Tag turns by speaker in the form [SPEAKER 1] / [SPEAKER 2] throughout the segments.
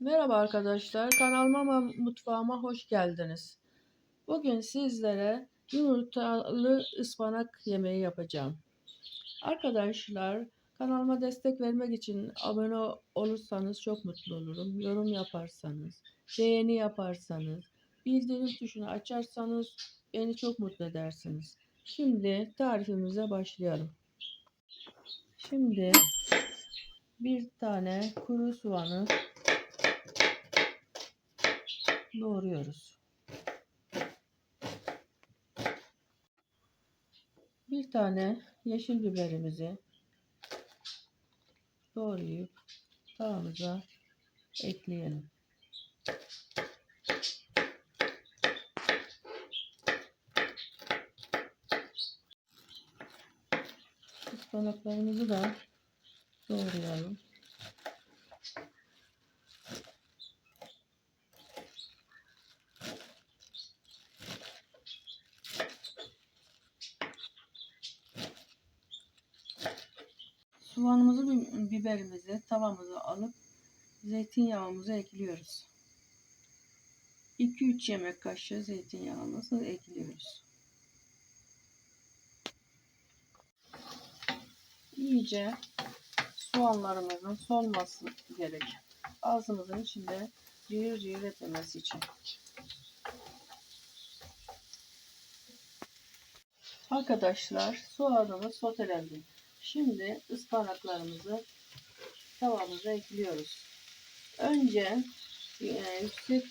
[SPEAKER 1] Merhaba arkadaşlar, kanalıma mutfağıma hoş geldiniz. Bugün sizlere yumurtalı ıspanak yemeği yapacağım. Arkadaşlar, kanalıma destek vermek için abone olursanız çok mutlu olurum. Yorum yaparsanız, beğeni yaparsanız, bildirim tuşunu açarsanız beni çok mutlu edersiniz. Şimdi tarifimize başlayalım. Şimdi bir tane kuru soğanı doğruyoruz. Bir tane yeşil biberimizi doğrayıp tavamıza ekleyelim. Ispanaklarımızı da doğrayalım. Soğanımızı, bi- biberimizi tavamıza alıp zeytinyağımızı ekliyoruz. 2-3 yemek kaşığı zeytinyağımızı ekliyoruz. İyice soğanlarımızın solması gerek. Ağzımızın içinde cıyır cıyır etmemesi için. Arkadaşlar soğanımız sotelendi. Şimdi ıspanaklarımızı tavamıza ekliyoruz. Önce e, yüksek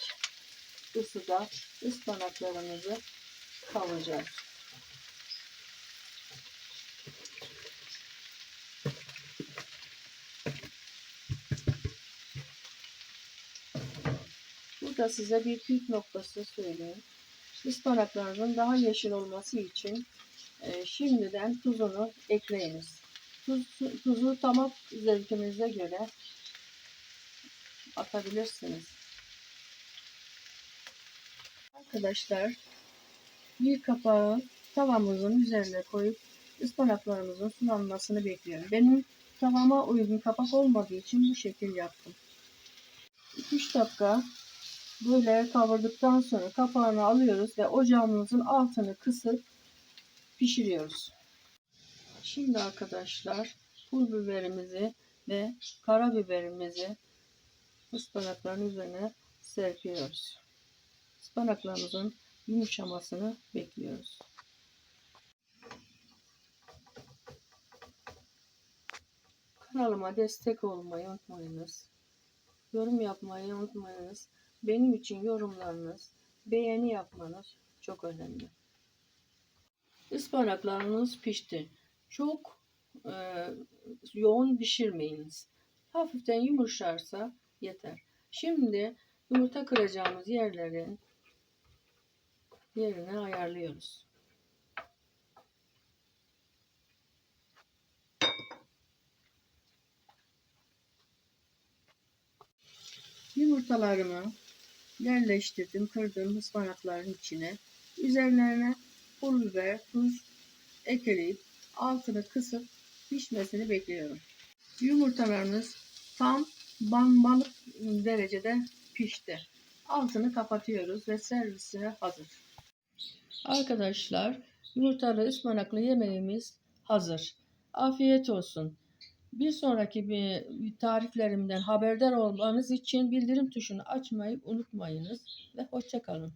[SPEAKER 1] ısıda ıspanaklarımızı kavuracağız. Burada size bir püf noktası söyleyeyim. Ispanaklarının daha yeşil olması için e, şimdiden tuzunu ekleyiniz. Tuz, tuzu tamam zevkinize göre atabilirsiniz. Arkadaşlar bir kapağı tavamızın üzerine koyup ıspanaklarımızın sulanmasını bekliyorum. Benim tavama uygun kapak olmadığı için bu şekil yaptım. 3 dakika böyle kavurduktan sonra kapağını alıyoruz ve ocağımızın altını kısıp pişiriyoruz. Şimdi arkadaşlar pul biberimizi ve karabiberimizi ıspanakların üzerine serpiyoruz. Ispanaklarımızın yumuşamasını bekliyoruz. Kanalıma destek olmayı unutmayınız. Yorum yapmayı unutmayınız. Benim için yorumlarınız, beğeni yapmanız çok önemli. Ispanaklarınız pişti. Çok e, yoğun pişirmeyiniz. Hafiften yumuşarsa yeter. Şimdi yumurta kıracağımız yerlerin yerine ayarlıyoruz. Yumurtalarımı yerleştirdim, kırdım ıspanakların içine. Üzerlerine pul biber, tuz ekleyip altını kısıp pişmesini bekliyorum. Yumurtalarınız tam banmalık derecede pişti. Altını kapatıyoruz ve servisine hazır. Arkadaşlar yumurtalı ıspanaklı yemeğimiz hazır. Afiyet olsun. Bir sonraki bir tariflerimden haberdar olmanız için bildirim tuşunu açmayı unutmayınız ve hoşçakalın.